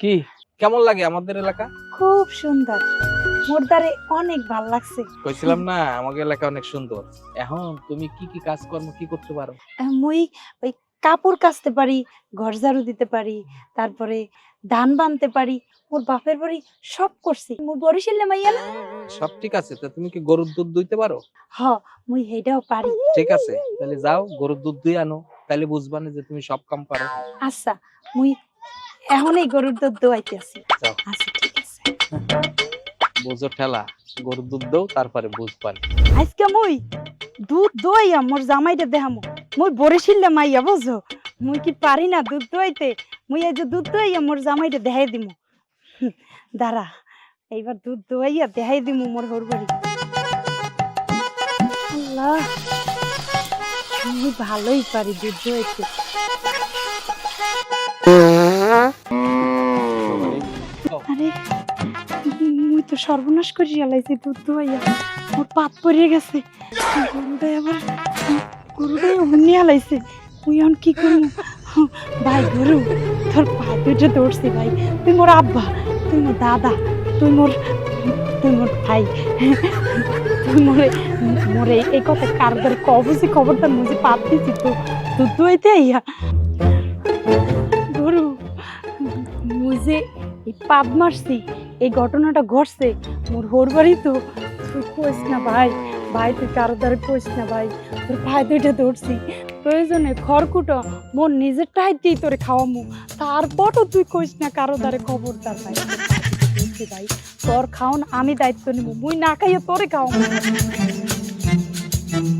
কি? কেমন লাগে আমাদের এলাকা? খুব সুন্দর। মোর দ্বারে অনেক ভালো লাগছে। কইছিলাম না আমাদের এলাকা অনেক সুন্দর। এখন তুমি কি কি কাজকর্ম কি করতে পারো? মুই ওই কাপড় কাচতে পারি ঘর ঝাড়ু দিতে পারি তারপরে ধান বানতে পারি মোর বাপের বাড়ি সব করছি। মুই বরিশালে মাইয়া না? সব ঠিক আছে তা তুমি কি গরুর দুধ দুইতে পারো? হ মুই হেটাও পারি। ঠিক আছে তাহলে যাও গরুর দুধ দুই আনো তাহলে বুঝবা না যে তুমি সব কাম পারো। আচ্ছা মুই এখনই গরুর দুধ দোয়াইতে আছি যাও। আচ্ছা ঠিক আছে। বোঝো ঠেলা গরুর দুধ দাও তারপরে বুঝবা না। আজকে মুই দুধ দোয়াইয়া মোর জামাইটা দেখামু। মুই বরিশালে মাইয়া বুঝো মুই কি পারি না দুধ দোয়াইতে? মুই এই যে দুধ দোয়াইয়া মোর জামাইটা দেখাই দিমু। দাঁড়া এইবার দুধ দোয়াইয়া দেখাই দিমু মোর হর বাড়ি। আল্লাহ ভালোই পারি দুধ দোয়াইতে। মুই তো সর্বনাশ করি আলাইছি দুধ দোয়াইয়া। মোর পাত পড়িয়ে গেছে। গরুটাই আবার, গরুটাই অমনি আলাইছে মুই এখন কি করব? ভাই, গরু, তোর পা দুটো দৌড়ছি ভাই। তুই মোর আব্বা, তুই মোর দাদা, তুই মোর তুই মোর ভাই। তুই মোরে মোরে এই কথা কারদের কবসি খবরটা মুঝে পাত দিছি তো, দুধ দোয়াইতে আইয়া। গরু মুঝে এই পাদ মারছি, এই ঘটনাটা ঘটছে, মোর হোর বাড়ি তো তুই কইস না ভাই ভাই তুই কারও দ্বারা কইস না ভাই, তোর ভাই দুইটা দৌড়ছি প্রয়োজনে খড়কুটো মোর নিজের টাইতেই তোরে খাওয়ামু, তারপরও তুই কইস না কারও দ্বারে খবরদার ভাই। বলছি ভাই, তোর খাওন আমি দায়িত্ব নিব মুই না খাইয়ে তোরে খাওয়ামু।